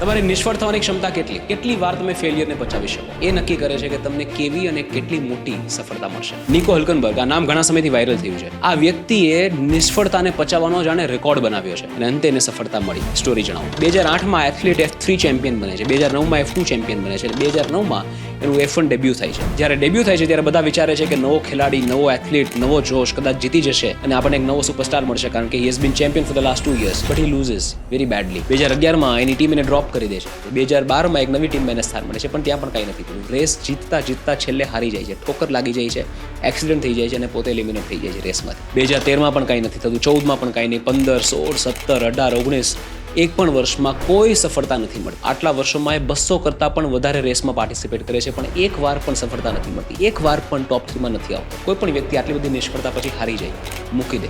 તમારી નિષ્ફળ થવાની ક્ષમતા કેટલી? કેટલી વાર તમે ફેલિયરને પચાવી શકો? એ નક્કી કરે છે કે તમને કેવી અને કેટલી મોટી સફળતા મળશે. નિકો હલ્કનબર્ગ આ નામ ઘણા સમયથી વાયરલ થયું છે. આ વ્યક્તિએ નિષ્ફળતાને પચાવવાનો જાણે રેકોર્ડ બનાવ્યો છે અને અંતે એને સફળતા મળી. સ્ટોરી જણાવો. બે હજાર આઠમાં એથ્લેટ એફ થ્રી ચેમ્પિયન બને છે. બે હજાર નવમાં એફ ટુ ચેમ્પિયન બને છે. બે હજાર નવમાં એનું એફ વન ડેબ્યુ થાય છે. જ્યારે ડેબ્યુ થાય છે, ત્યારે બધા વિચારે છે કે નવો ખેલાડી, નવો એથ્લેટ નવો જોશ કદાચ જીતી જશે અને આપણને એક નવો સુપરસ્ટાર મળશે કારણ કે he has been champion for the last two years but he loses very badly બે હજાર અગિયારમાં એની ટીમ એને કરી દે છે બે હજાર બારમાં એક નવી ટીમમાં એને સ્થાન મળે છે, પણ ત્યાં પણ કાંઈ નથી થયું. રેસ જીતતા જીતતા છેલ્લે હારી જાય છે. ઠોકર લાગી જાય છે, એક્સિડન્ટ થઈ જાય છે અને પોતે એલિમિનેટ થઈ જાય છે રેસમાંથી. બે હજાર તેરમાં પણ કાંઈ નથી થતું, ચૌદમાં પણ કાંઈ નહીં, પંદર, સોળ, સત્તર, અઢાર, ઓગણીસ, એક પણ વર્ષમાં કોઈ સફળતા નથી મળતી આટલા વર્ષોમાં એ બસો કરતાં પણ વધારે રેસમાં પાર્ટિસિપેટ કરે છે, પણ એક વાર પણ સફળતા નથી મળતી. એક વાર પણ ટોપ થ્રીમાં નથી આવતો. કોઈ પણ વ્યક્તિ આટલી બધી નિષ્ફળતા પછી હારી જાય. મૂકી દે.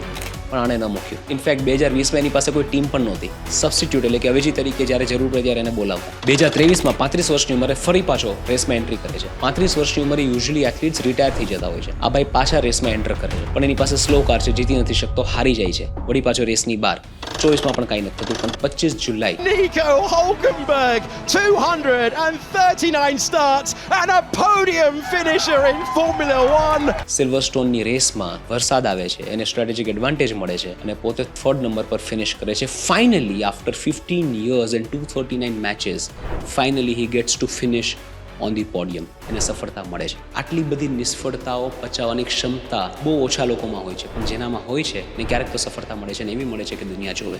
પણ આણે ન મૂક્યું. ઇનફેક્ટ બે હજાર વીસમાં એની પાસે કોઈ ટીમ પણ નહોતી. સબસ્ટિટ્યુટ એટલે કે અવેજી તરીકે જ્યારે જરૂર પડે ત્યારે એને બોલાવતા. બે હજાર ત્રેવીસમાં પાંત્રીસ વર્ષની ઉંમરે ફરી પાછો રેસમાં એન્ટ્રી કરે છે. પાંત્રીસ વર્ષની ઉંમરે યુઝલી એથ્લીટ્સ રિટાયર થઈ જતા હોય છે. આ ભાઈ પાછા રેસમાં એન્ટર કરે છે. પણ એની પાસે સ્લો કાર છે જીતી નથી શકતો હારી જાય છે. વળી પાછો રેસની બાર. ચોવીસમાં પણ કાંઈ નથી થતું પણ પચીસ જુલાઈ. Nico Hulkenberg, 239 starts and a podium finisher in Formula One. સિલ્વરસ્ટોનની રેસમાં વરસાદ આવે છે. એને સ્ટ્રેટેજિક એડવાન્ટેજ મળે છે અને પોતે થર્ડ નંબર પર ફિનિશ કરે છે. Finally after fifteen years and two thirty nine matches finally he gets to finish on the podium એને સફળતા મળે છે. આટલી બધી નિષ્ફળતાઓ પચાવવાની ક્ષમતા બહુ ઓછા લોકોમાં હોય છે. પણ જેનામાં હોય છે ને ક્યારેક તો સફળતા મળે છે ને એવી મળે છે કે દુનિયા જોવે.